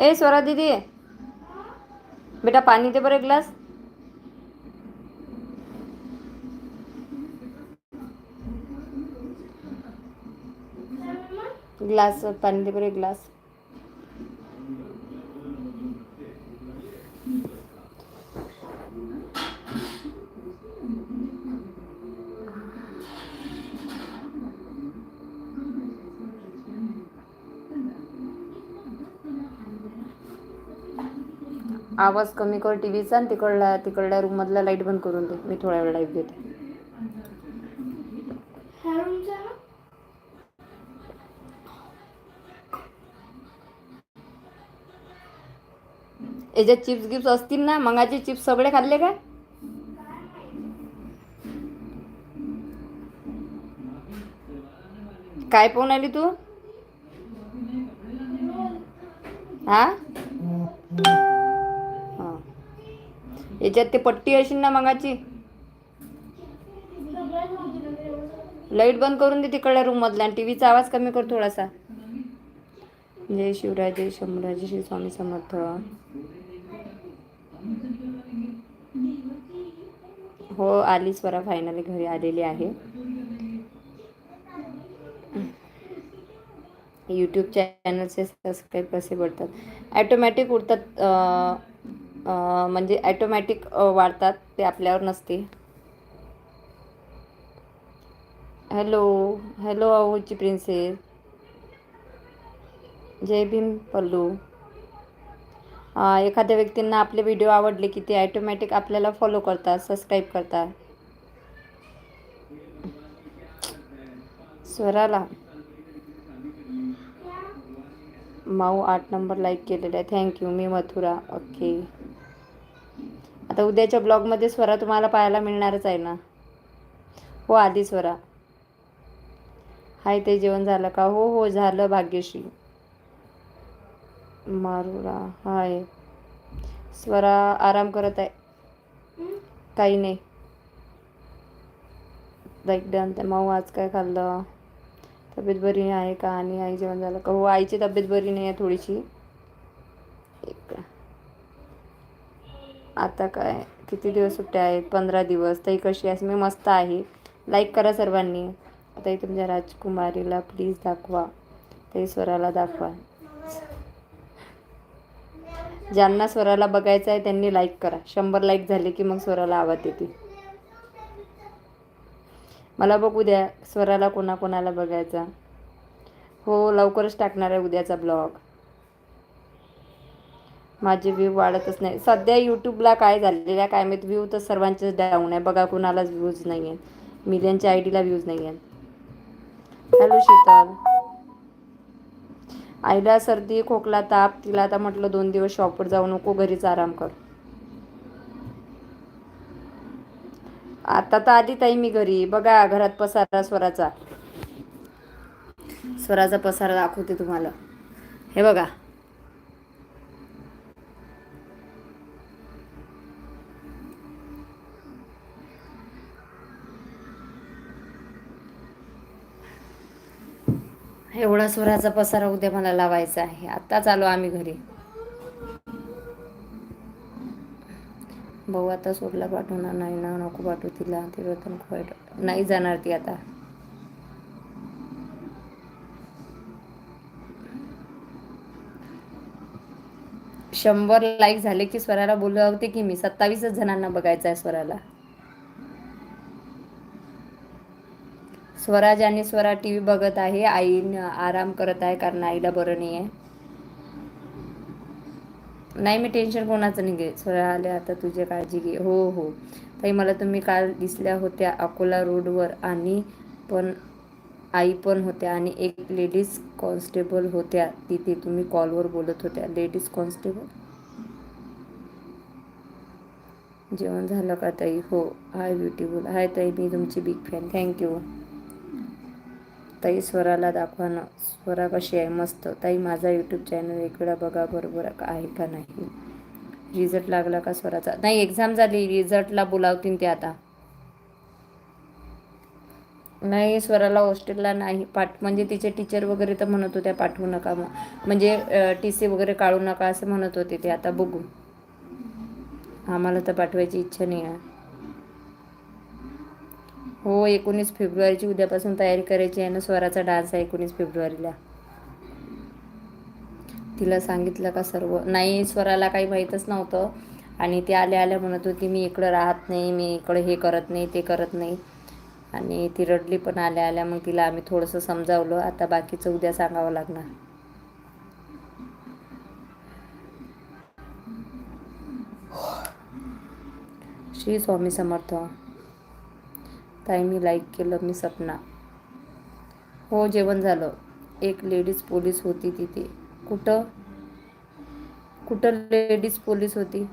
ए स्वरा दीदी. बेटा पाणी दे बरं एक ग्लास. ग्लास पाणी दे बरं एक ग्लास. आवाज कमी कर टीव्हीचा आणि तिकडल्या तिकडल्या रूम मधला लाइट बंद करून दे. मी थोड्या वेळ लाइट देते याच्यात चिप्स गिप्स असतील ना मंगाचे चिप्स सगळे खाल्ले का काय पाहून आली तू? हा. याच्यात ते पट्टी असेल ना मगाची? लाइट बंद करून दे तिकडल्या रूम मधला आणि टीव्हीचा आवाज कमी कर थोडासा. जय शिवराय जय शंभराज श्री स्वामी समर्थ. हो आली स्वरा फायनली घरी आलेली आहे. यूट्यूब चॅनलचे सबस्क्राईब कसे पडतात ॲटोमॅटिक उडतात म्हणजे ॲटोमॅटिक वाढतात ते आपल्यावर नसते. हॅलो हॅलो अहोची प्रिन्सेस जय भीम पल्लू. एखाद्या व्यक्तींना आपले व्हिडिओ आवडले की ते ॲटोमॅटिक आपल्याला फॉलो करतात सबस्क्राईब करतात. स्वराला. माऊ आठ नंबर लाईक केलेला आहे. थँक्यू मी मथुरा. ओके आता उद्याच्या ब्लॉगमध्ये स्वरा तुम्हाला पाहायला मिळणारच आहे ना? हो आधी स्वरा. हाय ते जेवण झालं का? हो हो झालं भाग्यश्री. मारुरा हाय. स्वरा आराम करत आहे. काही नाही. लाईक डन ते माऊ आज काय खाल्लं? तब्येत बरी आहे का? आणि आई जेवण झालं का? हो आईची तब्येत बरी नाही आहे थोडीशी. एक आता काय किती दिवस सुट्ट्या आहेत? पंधरा दिवस. तरी कशी आहेस? मी मस्त आहे. लाईक करा सर्वांनी. ताई तुमच्या राजकुमारीला प्लीज दाखवा. तरी स्वराला दाखवा. ज्यांना स्वराला बघायचं आहे त्यांनी लाईक करा. शंभर लाईक झाले की मग स्वराला आवाज येते. मला बघू द्या स्वराला कोणाकोणाला बघायचा. हो लवकरच टाकणार आहे उद्याचा ब्लॉग. माझे व्ह्यू वाढतच नाही. सध्या यूट्यूबला काय झालेलं आहे काय माहीत व्ह्यू तर सर्वांचेच डाऊन आहे. बघा कुणालाच व्ह्यूज नाही आहेत. मिलियनच्या आय डीला व्ह्यूज नाही आहेत. हॅलो शीतल. आईला सर्दी खोकला ताप. तिला आता म्हटलं दोन दिवस शॉपवर जाऊ नको घरीच आराम कर. आता तर आधी ताई मी घरी. बघा घरात पसारा स्वराचा. स्वराचा पसारा दाखवते तुम्हाला. हे बघा. एवढा स्वराचा पसारा उद्या मला लावायचा आहे. आत्ताच आलो आम्ही घरी. भाऊ आता सोडला पाठवणार नाही ना नको पाठवू तिला. ती रतन खूप वाईट नाही जाणार ती आता. शंभर लाईक झाले की स्वराला बोलवते की मी? सत्तावीसच जणांना बघायचं आहे स्वराला. स्वराज आणि स्वराज टी व्ही बघत आहे. आई आराम करत आहे कारण आईला बरं नाही आहे नाही मी टेन्शन कोणाचं नाही घे स्वरा आले आता तुझी काळजी घे. हो हो. ताई मला तुम्ही काल दिसल्या होत्या अकोला रोडवर आणि पण आई पण होत्या आणि एक लेडीज कॉन्स्टेबल होत्या. तिथे तुम्ही कॉलवर बोलत होत्या. Ladies constable? जेवण झालं का ताई? हो हाय ब्युटिफुल. हाय ताई मी तुमची बिग फॅन थँक्यू ताई स्वराला दाखवा ना. स्वरा कशी आहे? मस्त. ताई माझा यूट्यूब चॅनल एक वेळा बघा बरोबर का- आहे का नाही? रिझल्ट लागला का स्वराचा? नाही एक्झाम झाली. रिझल्टला बोलावतील ते आता. नाही स्वराला हॉस्टेलला नाही पाठ म्हणजे तिचे टीचर वगैरे तर म्हणत होत्या पाठवू नका मग. म्हणजे टी सी वगैरे काढू नका असं म्हणत होते ते. आता बघू. आम्हाला तर पाठवायची इच्छा नाही आहे. हो एकोणीस फेब्रुवारीची उद्यापासून तयारी करायची आहे ना स्वराचा डान्स आहे एकोणीस फेब्रुवारीला. तिला सांगितलं का सर्व नाही स्वराला काही माहीतच नव्हतं. आणि ते आल्या आल्या म्हणत होती मी इकडं राहत नाही मी इकडं हे करत नाही ते करत नाही. आणि ती रडली पण आल्या आल्या मग तिला आम्ही थोडंसं समजावलं आता बाकीचं उद्या सांगावं लागणार. श्री स्वामी समर्थ. ताई मी लाईक केलं मी सपना. हो जेवण झालं. एक लेडीज पोलीस होती तिथे. कुठं? कुठं लेडीज पोलीस होती?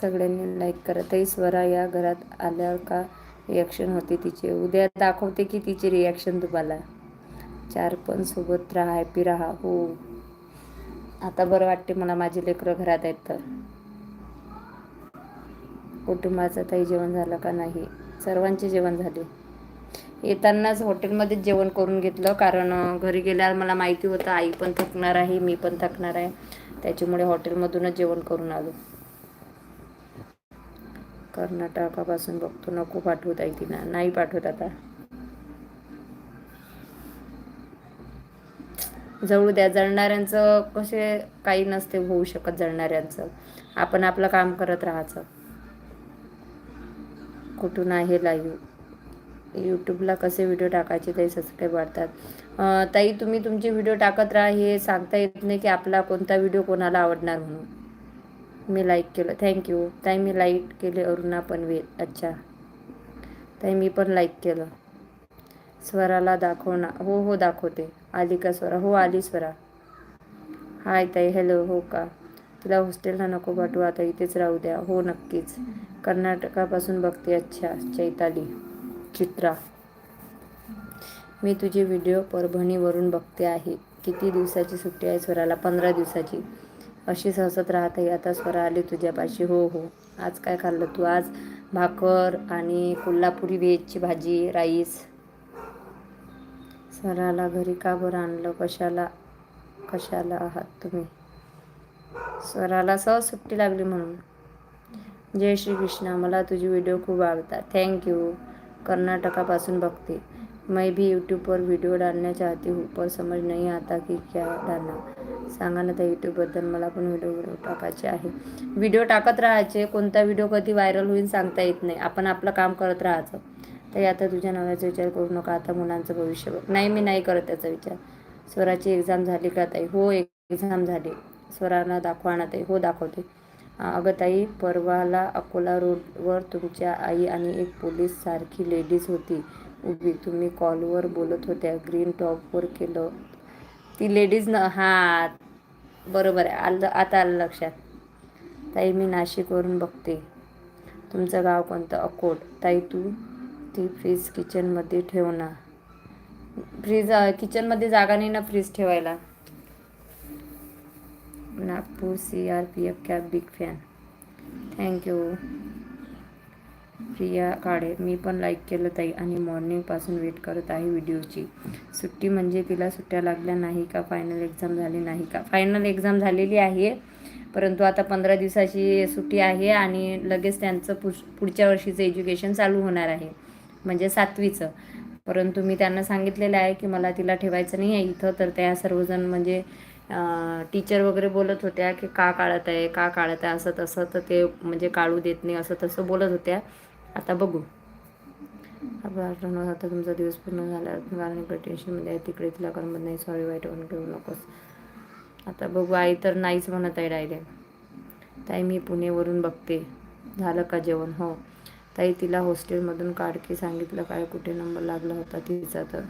सगळ्यांनी लाईक करतही स्वरा या घरात आल्यावर का रिॲक्शन होते तिचे? उद्या दाखवते की तिची रिॲक्शन तुम्हाला. चार पण सोबत राहा हॅपी राहा. हो. आता बरं वाटते मला माझे लेकरं घरात आहेत तर. कुटुंबाचं काही जेवण झालं का नाही? सर्वांचे जेवण झाले. येतानाच हॉटेलमध्येच जेवण करून घेतलं कारण घरी गेल्यावर मला माहिती होतं आई पण थकणार आहे मी पण थकणार आहे. त्याच्यामुळे हॉटेलमधूनच जेवण करून आलो. कर्नाटकापासून बघतो नको पाठवत आहे तिला. नाही पाठवत आता. जळू द्या जळणाऱ्यांचं कसे काही नसते होऊ शकत जळणाऱ्यांचं. आपण आपलं काम करत राहायचं. कुठून आहे लाईव्ह यूट्यूबला कसे व्हिडिओ टाकायचे ते सबस्क्राईब वाढतात. ताई तुम्ही तुमचे व्हिडिओ टाकत राहा. हे सांगता येत नाही की आपला कोणता व्हिडिओ कोणाला आवडणार म्हणून. मी लाईक केलं. थँक्यू ताई मी लाईक केले अरुणा पनवेल. अच्छा. ताई मी पण लाईक केलं. स्वराला दाखवणार हो हो दाखवते. आली का स्वरा. हो आली स्वरा. हाय ताई. हॅलो हो का? तुला हॉस्टेलला नको पाठवू आता इथेच राहू द्या. हो नक्कीच. कर्नाटकापासून बघते अच्छा चैताली चित्रा. मी तुझे व्हिडिओ परभणीवरून बघते आहे. किती दिवसाची सुट्टी आहे स्वराला? पंधरा दिवसाची. अशी सहसत राहत आहे आता स्वरा आली तुझ्यापाशी. हो हो. आज काय खाल्लं तू? आज भाकर आणि कोल्हापुरी व्हेजची भाजी राईस. स्वराला घरी का बरं आणलं? कशाला? कशाला आहात तुम्ही? स्वराला सहज सुट्टी लागली म्हणून. जय श्री कृष्णा मला तुझे व्हिडिओ खूप आवडतात. थँक्यू कर्नाटकापासून बघते मैं भी यूट्यूब पर वीडियो डालना चाहती हूँ पर समझ नहीं आता की क्या डालना सांगा ना त्या यूट्यूबबद्दल मला पण व्हिडिओ व्हिडिओ टाकायचे आहे. व्हिडिओ टाकत राहायचे कोणता व्हिडिओ कधी व्हायरल होईल सांगता येत नाही. आपण आपलं काम करत राहायचं. तर आता तुझ्या नव्याचा विचार करू नका आता मुलांचं भविष्य बघ. नाही मी नाही करत त्याचा विचार. स्वराची एक्झाम झाली का ताई? हो एक्झाम झाली. स्वरानं दाखवा ना ताई हो दाखवते. अगं ताई परवाला अकोला रोडवर तुमच्या आई आणि एक पोलीस सारखी लेडीज होती. उभी तुम्ही कॉलवर बोलत होत्या. ग्रीन टॉपवर केलं. ती लेडीज न हा बरोबर आहे. आलं आता आलं लक्षात. ताई मी नाशिकवरून बघते. तुमचं गाव कोणतं? अकोट. ताई तू ती फ्रीज किचनमध्ये ठेव ना. फ्रीज किचनमध्ये जागा नाही ना फ्रीज ठेवायला? Nagpur C R P F cab big fan thank you Priya Kale मी पण लाईक केलं ताई आणि मॉर्निंगपासून वेट करत आहे व्हिडिओची सुट्टी म्हणजे तिला सुट्ट्या लागल्या नाही का? फायनल एक्झाम झाली नाही का? फायनल एक्झाम झालेली आहे परंतु आता पंधरा दिवसाची सुट्टी आहे आणि लगेच त्यांचं पुढ पुढच्या वर्षीचं एज्युकेशन चालू होणार आहे म्हणजे सातवीचं. परंतु मी त्यांना सांगितलेलं आहे की मला तिला ठेवायचं नाही आहे इथं तर त्या सर्वजण म्हणजे टीचर वगैरे बोलत होत्या की का काढत आहे का काढत आहे असं तसं तर ते म्हणजे काढू देत नाही असं तसं बोलत होत्या. आता बघू. आता आता तुमचा दिवस पूर्ण झाला कारण टेन्शनमध्ये आहे तिकडे तिला करमत नाही. सॉरी वाईट होऊन घेऊ नकोस. आता बघू आई तर नाहीच म्हणत आहे डायरेक्ट ताई मी पुणेवरून बघते. झालं का जेवण? हो. ताई तिला हॉस्टेलमधून काढ की सांगितलं काय कुठे नंबर लागला होता तिचा तर.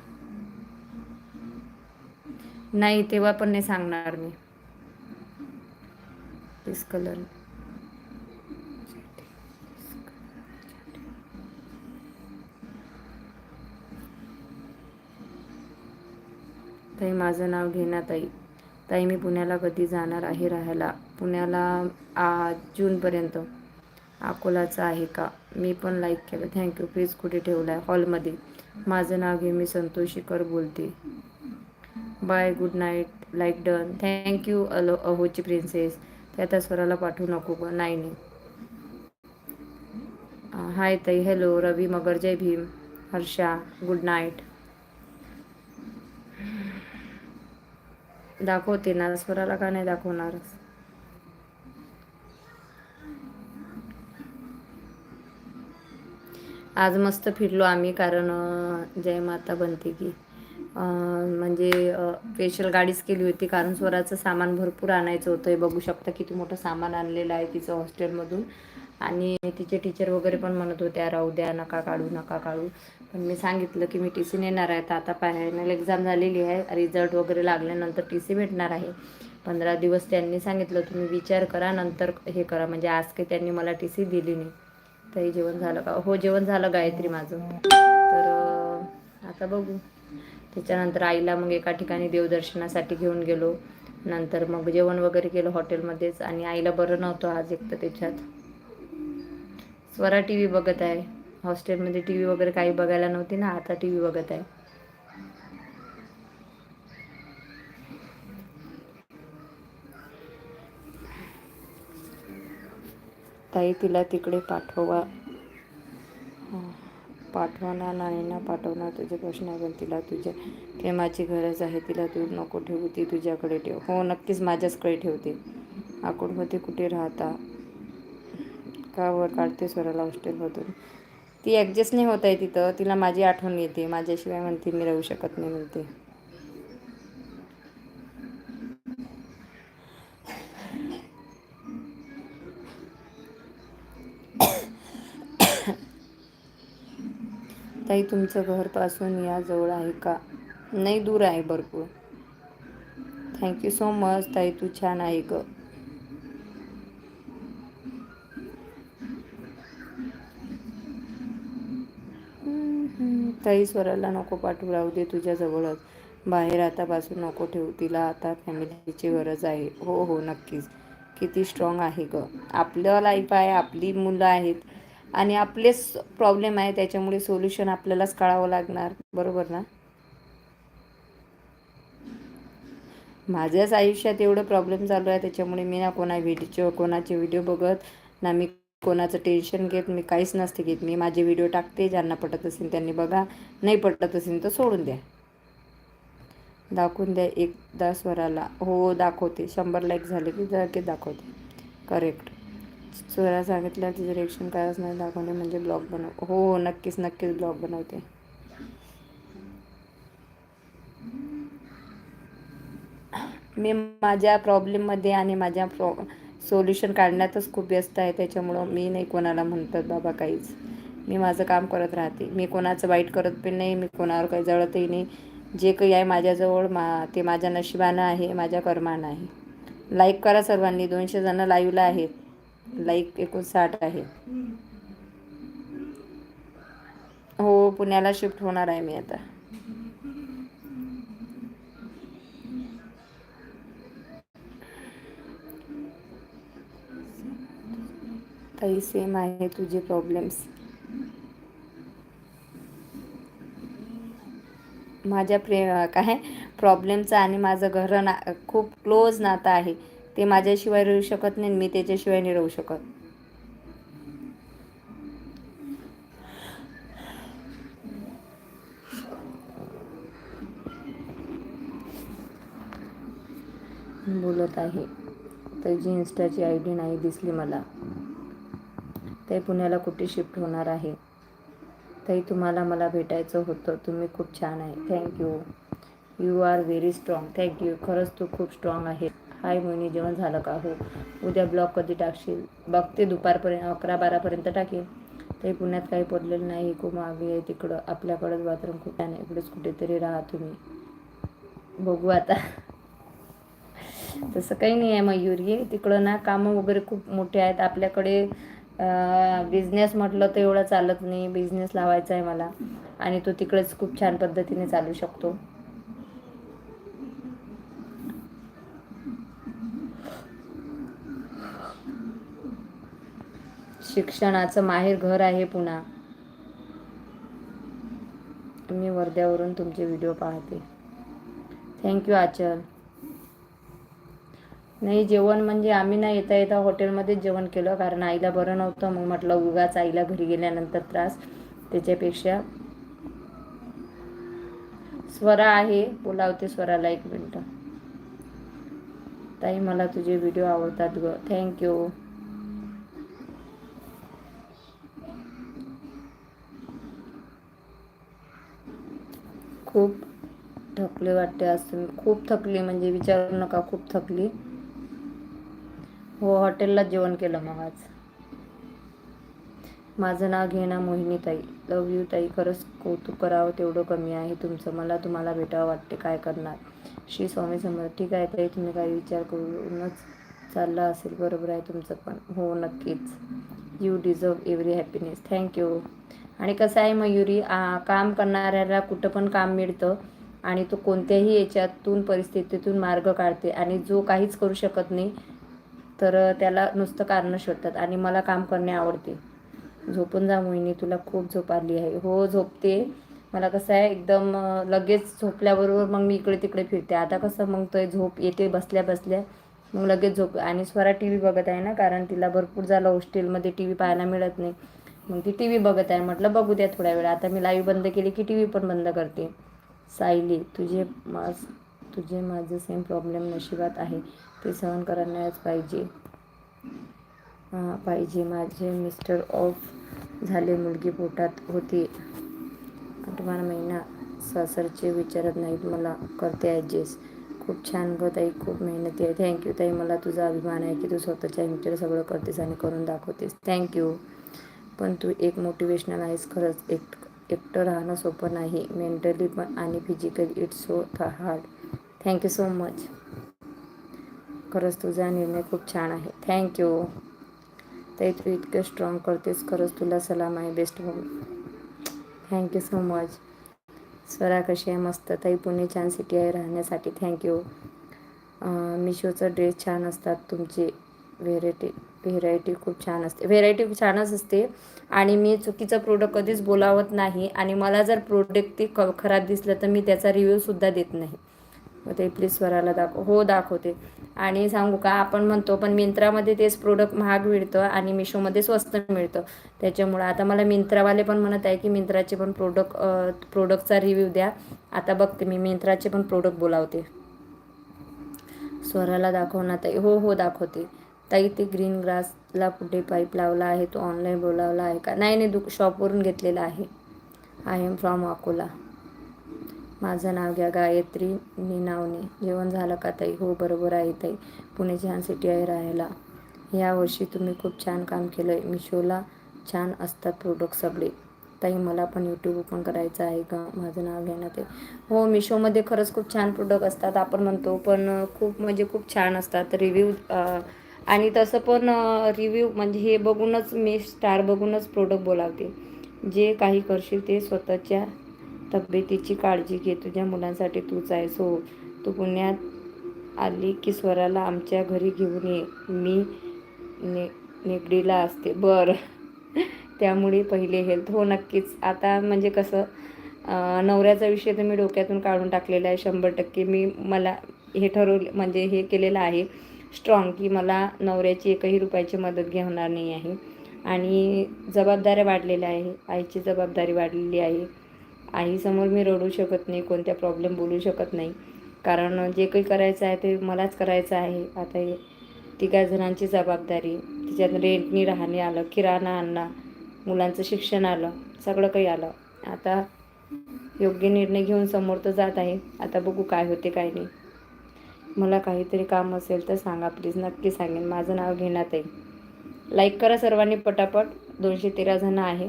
नाही तेव्हा पण नाही सांगणार मी. प्लीज कलर ताई माझं नाव घेना ताई. ताई मी पुण्याला कधी जाणार आहे राहायला? पुण्याला आ जूनपर्यंत अकोलाचं आहे का? मी पण लाईक केलं. थँक्यू प्लीज कुठे ठेवला आहे हॉलमध्ये माझं नाव घे मी संतोषीकर बोलते. Bye good night like done. Thank you hello अहोची princess त्या त्या स्वराला पाठवू नको ग. नाही नाही. हाय ताई hello Ravi Magar Jai Bhim. Harsha good night दाखवते ना स्वराला का नाही दाखवणार? आज मस्त फिरलो आम्ही कारण जय माता बनते की. म्हणजे स्पेशल गाडीच केली होती. कारण स्वराचं सामान भरपूर आणायचं होतं. हे बघू शकता किती मोठं सामान आणलेलं आहे तिचं हॉस्टेलमधून. आणि तिचे टीचर वगैरे पण म्हणत होत्या राहू द्या नका काढू नका काढू. पण मी सांगितलं की मी टी सी नेणार आहे. तर आता फायनल एक्झाम झालेली आहे. रिझल्ट वगैरे लागल्यानंतर टी सी भेटणार आहे. पंधरा दिवस त्यांनी सांगितलं तुम्ही विचार करा नंतर हे करा. म्हणजे आज काही त्यांनी मला टी सी दिली नाही. तरी जेवण झालं का? हो जेवण झालं गायत्री माझं. तर आता बघू. त्याच्यानंतर आईला मग एका ठिकाणी देवदर्शनासाठी घेऊन गेलो. नंतर मग जेवण वगैरे केलं हॉटेलमध्येच आणि आईला बरं नव्हतं आज एक तर त्याच्यात. स्वरा टी व्ही बघत आहे. हॉस्टेलमध्ये टी व्ही वगैरे काही बघायला नव्हती ना आता टी व्ही बघत आहे. ताई तिला तिकडे पाठवा. हां. पाठवणार नाही ना? पाठवणार तुझे प्रश्न आहे पण तिला तुझ्या प्रेमाची गरज आहे. तिला तू नको ठेवू ती तुझ्याकडे ठेव. हो नक्कीच माझ्याचकडे ठेवते. आकुडमध्ये कुठे राहता? का वर काढते स्वराला हॉस्टेलमधून ती ॲडजस्ट नाही होत आहे तिथं. तिला माझी आठवण येते. माझ्याशिवाय म्हणते मी राहू शकत नाही म्हणते. ताई तुमचं घरपासून या जवळ आहे का? नाही दूर आहे भरपूर. थँक्यू सो मच ताई तू छान आहे ग. ताई स्वराला नको पाठवू राहू दे तुझ्या जवळच. बाहेर आतापासून नको ठेवू तिला आता फॅमिलीची गरज आहे. हो हो नक्कीच. किती स्ट्रॉंग आहे ग. आपलं लाईफ आहे आपली मुलं आहेत. आणि आपलेच प्रॉब्लेम आहे त्याच्यामुळे सोल्युशन आपल्यालाच काढावं लागणार. बरोबर ना? माझ्याच आयुष्यात एवढं प्रॉब्लेम चालू आहे त्याच्यामुळे मी ना कोणा व्हिडिओ कोणाचे व्हिडिओ बघत ना मी कोणाचं टेन्शन घेत मी काहीच नसते घेत. मी माझे व्हिडिओ टाकते ज्यांना पटत असेल त्यांनी बघा. नाही पटत असेल तर सोडून द्या. दाखवून द्या एकदा स्वराला हो दाखवते. शंभर लाईक झाले की दाखवते. करेक्ट स्वरा सांगितलं तिचं रिएक्शन कायच नाही दाखवणे म्हणजे ब्लॉग बनव हो नक्कीच नक्कीच ब्लॉग बनवते. मी माझ्या प्रॉब्लेममध्ये आणि माझ्या प्रॉ सोल्युशन काढण्यातच खूप व्यस्त आहे त्याच्यामुळं मी नाही कोणाला म्हणतात बाबा काहीच. मी माझं काम करत राहते. मी कोणाचं वाईट करत पण नाही मी कोणावर काही जळतही नाही. जे काही आहे माझ्याजवळ मा ते माझ्या नशिबानं आहे माझ्या कर्मानं आहे. लाईक करा सर्वांनी. दोनशे जणं लाईव्हला आहेत. लाईक एकोणसाठ आहे. हो पुण्याला शिफ्ट होणार आहे मी आता. काही सेम आहे तुझे प्रॉब्लेम्स माझ्या प्रे काय? प्रॉब्लेमचं आणि माझं घर ना खूप क्लोज नातं आहे. ते माझ्याशिवाय राहू शकत नाही मी त्याच्याशिवाय नाही राहू शकत. बोलत आहे. त्याची इन्स्टाची आय डी नाही दिसली मला ते पुण्याला कुठे शिफ्ट होणार आहे? ताई तुम्हाला मला भेटायचं होतं. तुम्ही खूप छान आहे. Thank you you are very strong thank you खरंच तू खूप स्ट्रॉंग आहे. हाय मोहिनी जेवण झालं का हो? उद्या ब्लॉग कधी टाकशील? बघते दुपारपर्यंत अकरा बारापर्यंत टाकेल ते पुण्यात काही पडलेलं नाही खूप मागे आहे तिकडं. आपल्याकडंच बाथरूम खूप छान आहे. इकडेच कुठेतरी राहा तुम्ही. बघू आता. तसं काही नाही आहे मयुरी. तिकडं ना कामं वगैरे खूप मोठे आहेत. आपल्याकडे बिझनेस म्हटलं तर एवढं चालत नाही. बिझनेस लावायचा आहे मला. आणि तो तिकडेच खूप छान पद्धतीने चालू शकतो. शिक्षणाचं माहेर घर आहे पुन्हा. मी वर्ध्यावरून तुमचे व्हिडिओ पाहते. Thank you Aanchal. नाही जेवण म्हणजे आम्ही ना येता येता हॉटेलमध्येच जेवण केलं कारण आईला बरं नव्हतं मग म्हटलं उगाच आईला घरी गेल्यानंतर त्रास. त्याच्यापेक्षा स्वरा आहे बोलावते स्वराला एक मिनटं. ताई मला तुझे व्हिडिओ आवडतात ग. थँक्यू खूप थकले वाटते असं. तुम्ही खूप थकली म्हणजे विचारू नका खूप थकली. हो हॉटेललाच जेवण केलं मग आज. माझं नाव घे ना मोहिनी ताई लव यू ताई. खरंच कौतुक करावं तेवढं कमी आहे तुमचं. मला तुम्हाला भेटावं वाटते काय करणार. श्री स्वामी समर्थ. ठीक आहे ताई तुम्ही काही विचार करूनच चालला असेल बरोबर आहे तुमचं पण. हो नक्कीच. You deserve every happiness thank you आणि कसं आहे मयुरी आ, काम करणाऱ्याला कुठं पण काम मिळतं आणि तो कोणत्याही याच्यातून परिस्थितीतून मार्ग काढते आणि जो काहीच करू शकत नाही तर त्याला नुसतं कारणं शोधतात आणि मला काम करणे आवडते. झोपून जा मोहिनी तुला खूप झोप आली आहे. हो झोपते. मला कसं आहे एकदम लगेच झोपल्याबरोबर मग मी इकडे तिकडे फिरते. आता कसं मग तो झोप येते बसल्या बसल्या मग लगेच झोप आणि स्वरा टी व्ही बघत आहे ना कारण तिला भरपूर झालं हॉस्टेलमध्ये टी व्ही पाहायला मिळत नाही. मग ती टी व्ही बघत आहे. म्हटलं बघू द्या थोड्या वेळ आता मी लाईव्ह बंद केली की टी व्ही पण बंद करते. सायली तुझे माज तुझे माझं सेम प्रॉब्लेम नशिबात आहे. ते सहन करण्याच पाहिजे. हां पाहिजे. माझे मिस्टर ऑफ झाले. मुलगी पोटात होती. आठवा महिना सासरचे विचारत नाहीत मला करते ॲडजस्ट खूप छान ग ताई. खूप मेहनती आहे. थँक्यू ताई. मला तुझा अभिमान आहे की तू स्वतःच्या विचार सगळं करतेस आणि करून दाखवतेस. थँक्यू पण तू एक मोटिवेशनल आहेस खरंच. एक एकटं राहणं सोपं नाही. मेंटली पण आणि physically it's so hard thank you so much खरंच तुझा निर्णय खूप छान आहे. थँक्यू ताई तू इतकं स्ट्रॉंग करतेस. खरंच तुला सलाम आहे best home thank you so much Swara कशी आहे? मस्त. ताई पुणे छान सिटी आहे राहण्यासाठी. थँक्यू मिशोचं ड्रेस छान असतात तुमचे. व्हेरायटी व्हेरायटी खूप छान असते. व्हेरायटी छानच असते. आणि मी चुकीचं प्रोडक्ट कधीच बोलावत नाही. आणि मला जर प्रोडक्ट ते क खराब दिसलं तर मी त्याचा रिव्ह्यूसुद्धा देत नाही. मग ते प्लीज स्वराला दाखव हो दाखवते. आणि सांगू का आपण म्हणतो पण मिंत्रामध्ये तेच प्रोडक्ट महाग मिळतं आणि मिशोमध्ये स्वस्त मिळतं. त्याच्यामुळं आता मला मिंत्रावाले पण म्हणत आहे की मिंत्राचे पण प्रोडक्ट प्रोडक्टचा रिव्ह्यू द्या. आता बघते मी मिंत्राचे पण प्रोडक्ट बोलावते. स्वराला दाखवणार हो हो दाखवते. ताई ते ग्रीन ग्रासला कुठे पाईप लावला आहे? तो ऑनलाईन बोलावला आहे का? नाही नाही दु शॉपवरून घेतलेला आहे. I'm from Akola. माझं नाव घ्या गायत्री निनावणे जेवण झालं का ताई? हो बरोबर आहे ताई. पुणे छान सिटी आहे राहायला. यावर्षी तुम्ही खूप छान काम केलं आहे मिशोला छान असतात प्रोडक्ट सगळे. ताई मला पण यूट्यूब ओपन करायचं आहे का? माझं नाव घ्या ना ते. हो मिशोमध्ये खरंच खूप छान प्रोडक्ट असतात आपण म्हणतो. पण खूप म्हणजे खूप छान असतात. रिव्ह्यू आणि तसं पण रिव्ह्यू म्हणजे हे बघूनच मी स्टार बघूनच प्रोडक्ट बोलावते. जे काही करशील ते स्वतःच्या तब्येतीची काळजी घे. तुझ्या मुलांसाठी तूच आहेस हो. तू पुण्यात आली की स्वराला आमच्या घरी घेऊन ये. मी ने निगडीला असते. बरं. त्यामुळे पहिले हेल्थ हो नक्कीच. आता म्हणजे कसं नवऱ्याचा विषय तर मी डोक्यातून काढून टाकलेला आहे. शंभर टक्के मी मला हे ठरवलं म्हणजे हे केलेलं आहे. स्ट्रॉंग की मला नवऱ्याची एकही रुपयाची मदत घेणार नाही आहे. आणि जबाबदाऱ्या वाढलेल्या आहे. आईची जबाबदारी वाढलेली आहे. आईसमोर मी रडू शकत नाही कोणत्या प्रॉब्लेम बोलू शकत नाही. कारण जे काही करायचं आहे ते मलाच करायचं आहे. आता हे तिघा जणांची जबाबदारी तिच्यात रेंटनी राहणे आलं किराणा आणला मुलांचं शिक्षण आलं सगळं काही आलं. आता योग्य निर्णय घेऊन समोर तर जात आहे. आता बघू काय होते काय नाही. मला काहीतरी काम असेल तर सांगा प्लीज. नक्की सांगेन. माझं नाव घेण्यात येईल लाईक करा सर्वांनी पटापट. दोनशे तेरा जण आहे.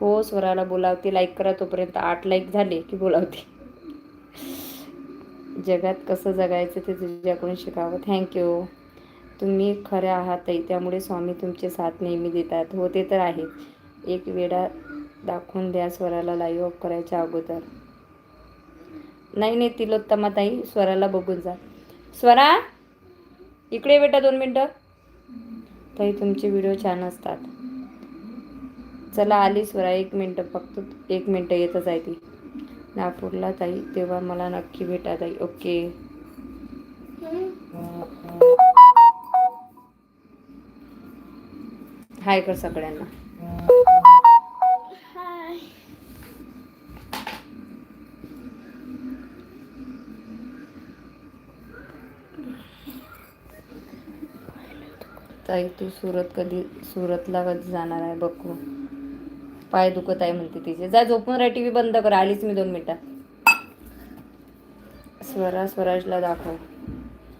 हो स्वराला बोलावते. लाईक करा तोपर्यंत आठ लाईक झाले की बोलावते. जगात कसं जगायचं ते तुझ्याकडून शिकावं. थँक्यू तुम्ही खऱ्या आहात त्यामुळे स्वामी तुमचे साथ नेहमी देतात. हो ते तर आहेत. एक वेळा दाखवून द्या स्वराला. लाईव्ह ऑफ करायच्या अगोदर. नाही नाही तिलोत्तमा ताई स्वराला बघून जा. स्वरा इकडे बेटा दोन मिनटं. ताई तुमचे व्हिडिओ छान असतात. चला आली स्वरा एक मिनटं फक्त एक मिनटं येतच आहे ती. नागपूरला ताई तेव्हा मला नक्की भेटा ताई ओके? हाय कर सगळ्यांना हाय ताई तू सुरत कधी सुरतला कधी जाणार आहे बघू. पाय दुखत आहे म्हणते तिचे. जा झोपून राय टी व्ही बंद कर. आलीच मी दोन मिनिटात स्वरा स्वराजला दाखव.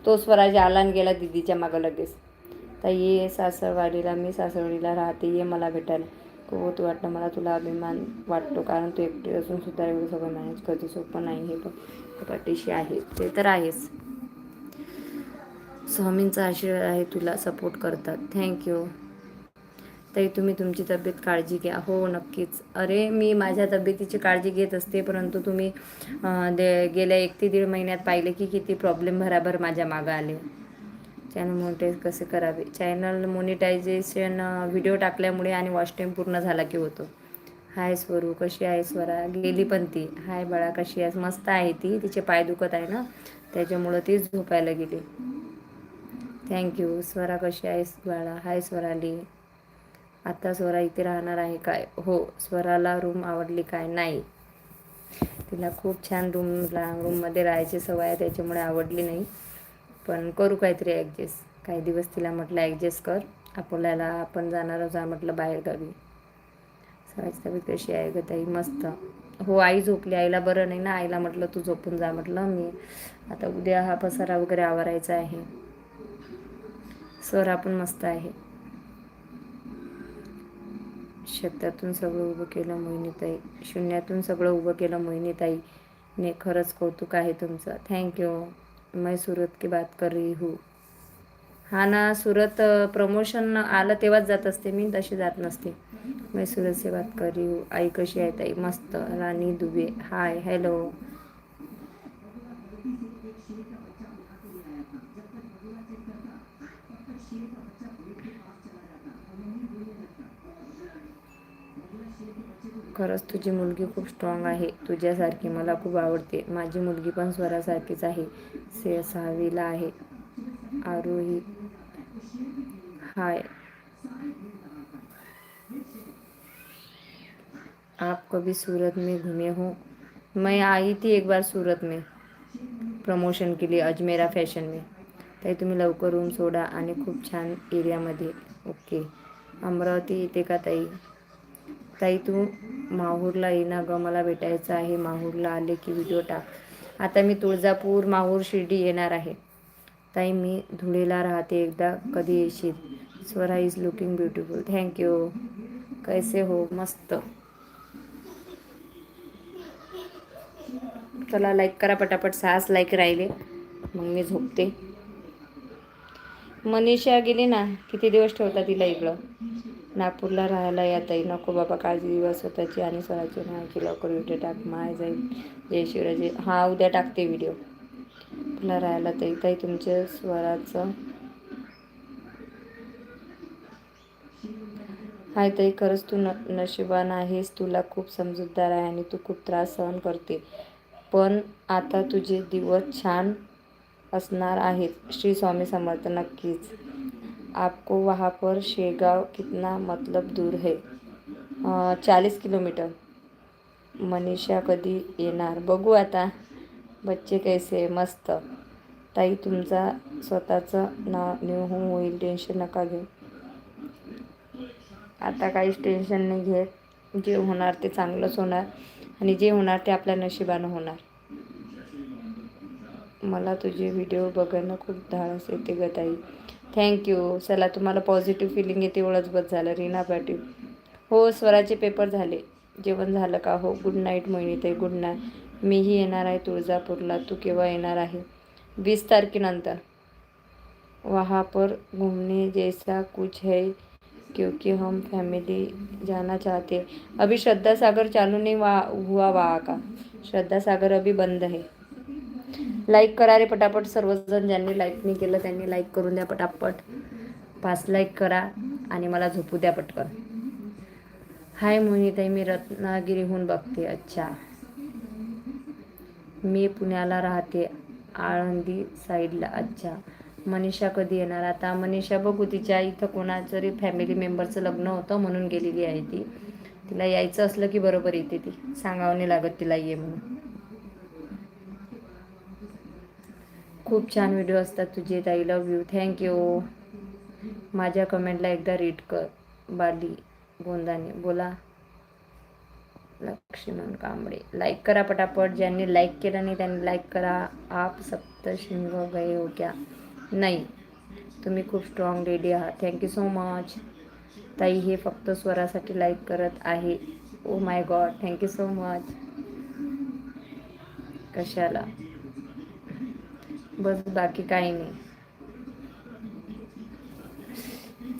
तो स्वराज आला आणि गेला दिदीच्या मागं लगेच. ताई ये सासरवाडीला. मी सासरवाडीला राहते. ये मला भेटायला. हो, खूप वाटतं मला तुला अभिमान वाटतो कारण तू एकटी असून सुद्धा एवढं सगळं मॅनेज करते सोपं हो, नाही हे पण पाठीशी आहे. ते तर आहेच. स्वामींचा आशीर्वाद आहे तुला सपोर्ट करतात. थँक्यू ताई तुम्ही तुमची तब्येत काळजी घ्या. हो नक्कीच. अरे मी माझ्या तब्येतीची काळजी घेत असते परंतु तुम्ही दे गेल्या एक ते दीड महिन्यात पाहिले की किती प्रॉब्लेम भराभर माझ्या मागं आले. चॅनल मोनिटाईज कसे करावे? चॅनल मोनिटायझेशन व्हिडिओ टाकल्यामुळे आणि वॉच टाईम पूर्ण झाला की होतो. हाय स्वरू कशी आहे स्वरा गेली पण ती. हाय बाळा कशी आहेस? मस्त आहे ती. तिचे पाय दुखत आहे ना? त्याच्यामुळं ती झोपायला गेली. थँक्यू स्वरा कशी आहेस बाळा? हाय स्वराली. आता स्वरा इथे राहणार आहे काय? हो स्वराला रूम आवडली काय? नाही. तिला खूप छान रूम रूममध्ये राहायची सवय आहे त्याच्यामुळे आवडली नाही. पण करू काहीतरी ॲडजस्ट काही दिवस तिला म्हटलं ॲडजस्ट कर. आपल्याला आपण जाणार आहोत जा म्हटलं बाहेर गावी. तब्येत कशी आहे ग ताई? मस्त. हो आई झोपली. आईला बरं नाही ना. आईला म्हटलं तू झोपून जा म्हटलं मी. आता उद्या हा पसारा वगैरे आवरायचा आहे. स्वरा पण मस्त आहे. शेतातून सगळं उभं केलं मोहिनीताई. शून्यातून सगळं उभं केलं मोहिनीताई. ने खरंच कौतुक आहे तुमचं. थँक्यू मैं सूरत की बात कर रही हूँ. हा ना सुरत प्रमोशन आलं तेव्हाच जात असते. मी तशी जात नसते. मैं सूरत से बात कर रही हूँ. आई कशी आहे ताई? मस्त. राणी दुबे. हाय हॅलो खरंच तुझी मुलगी खूप स्ट्रॉंग आहे. तुझ्यासारखी मला खूप आवडते. माझी मुलगी पण स्वरासारखीच आहे. से सहावीला आहे. आरोही. हाय. आप कभी सूरत में घूमे हो? मैं आई थी एक बार सूरत में प्रमोशन के लिए अजमेरा फॅशन में. ताई तुम्ही लवकर रूम सोडा आणि खूप छान एरियामध्ये ओके अमरावती येते का ताई? ताई तू माहूरला येणं गं ग मला भेटायचं आहे. माहूरला आले की व्हिडिओ टाक. आता मी तुळजापूर माहूर शिर्डी येणार आहे. ताई मी धुळेला राहते एकदा कधी येशील? Swara is looking beautiful thank you कैसे हो? मस्त. चला लाईक करा पटापट. सहाच लाईक राहिले. मग मी झोपते. मनीषा गेली ना? किती दिवस ठेवता तिला इकडं? नागपूरला राहायला या ताई. नको बाबा काळजी दिवस स्वतःची आणि स्वराची नावाची लवकर व्हिडिओ टाक. माय जाईल जय शिवराजे. हा उद्या टाकते व्हिडिओ तुला राहायला ताई. ताई तुमच्या स्वराचं हाय ताई खरंच तू न नशिबान आहेस. तुला खूप समजूतदार आहे आणि तू खूप त्रास सहन करते. पण आता तुझे दिवस छान असणार आहेत. श्री स्वामी समर्थ नक्कीच. आपको वहाँ पर शेगाव कितना मतलब दूर है? चाळीस किलोमीटर। मनीषा कधी येणार? बघू आता. बच्चे कैसे मस्त. ताई तुमचा स्वतःचं नाव न्यू होम होईल टेन्शन नका घेऊ. आता काहीच टेन्शन नाही घेत. जे होणार ते चांगलंच होणार आणि जे होणार ते आपल्या नशिबानं होणार. मला तुझे व्हिडिओ बघणं खूप धाडस येते ग ताई. थँक्यू चला तुम्हाला पॉझिटिव्ह फिलिंग येते एवढंच बस झालं. रीना पाटील. हो स्वराचे पेपर झाले. जेवण झालं का? हो गुड नाईट मोहिनीताई गुड नाईट मीही येणार आहे तुळजापूरला. तू केव्हा येणार आहे? वीस तारखेनंतर. वहाँ पर घूमने जैसा कुछ है क्योंकि हम फॅमिली जाना चाहते अभी श्रद्धा सागर चालू नहीं वा हुआ वहाँ का. श्रद्धा सागर अभी बंद है. लाईक करा रे पटापट. सर्वजण ज्यांनी लाईक नाही केलं त्यांनी लाईक करून द्या पटापट. पाच लाईक करा आणि मला झोपू द्या पटकन. हाय मोहिनीताई मी रत्नागिरीहून बघते. अच्छा. मी पुण्याला राहते आळंदी साईडला. अच्छा. मनीषा कधी येणार? आता मनीषा बघू. तिच्या इथं कोणाचं तरी फॅमिली मेंबरचं लग्न होतं म्हणून गेलेली आहे ती. तिला यायचं असलं की बरोबर येते ती. सांगावं नाही लागत तिला ये म्हणून. खूप छान व्हिडिओ असतात तुझे ताई लव यू थँक्यू माझ्या कमेंटला एकदा रीड कर. बाली गोंदाने. बोला. लक्ष्मण कांबळे. लाईक करा पटापट. ज्यांनी लाईक केलं नाही त्यांनी लाईक करा. आप सप्तशिंग गए हो क्या? नाही. तुम्ही खूप स्ट्रॉंग लेडी आहात. थँक्यू सो मच ताई हे फक्त स्वरासाठी लाईक करत आहे. ओ my god thank you so much कशाला? बस बाकी काही नाही.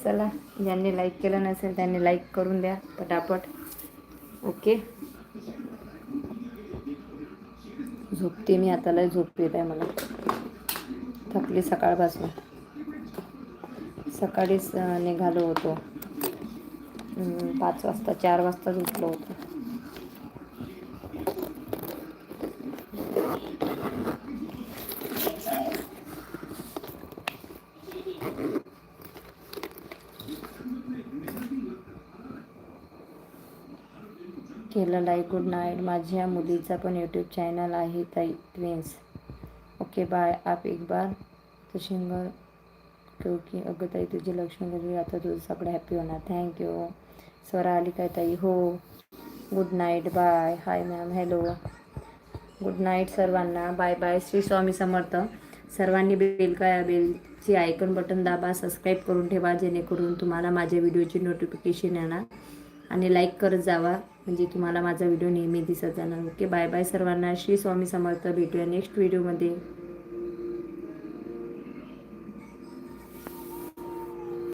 चला ज्यांनी लाईक केलं नसेल त्यांनी लाईक करून द्या पटापट. ओके झोपते मी आता लय झोप येत आहे मला. थकली सकाळपासून. सकाळीच निघालो होतो. पाच वाजता चार वाजता झोपलो होतो. केलं लाईक गुड नाईट माझ्या मुलीचा पण यूट्यूब चॅनल आहे ताई ट्विन्स ओके बाय आप एक बार तो शिंगर क्योंकि अगं ताई तुझी लक्ष्मी घरी आता तुझं सगळं हॅपी होणार. थँक्यू स्वरा आली काय ताई? हो. Good night bye hi ma'am hello good night सर्वांना. Bye bye Shri Swami Samarth. सर्वांनी बेल काय बेलची आयकन बटन दाबा सबस्क्राईब करून ठेवा जेणेकरून तुम्हाला माझ्या व्हिडिओची नोटिफिकेशन येणार. आणि लाईक करत जावा. म्हणजे तुम्हाला माझा व्हिडिओ नेहमी दिसत जाणार. ओके बाय बाय सर्वांना. श्री स्वामी समर्थ. भेटूया नेक्स्ट व्हिडिओमध्ये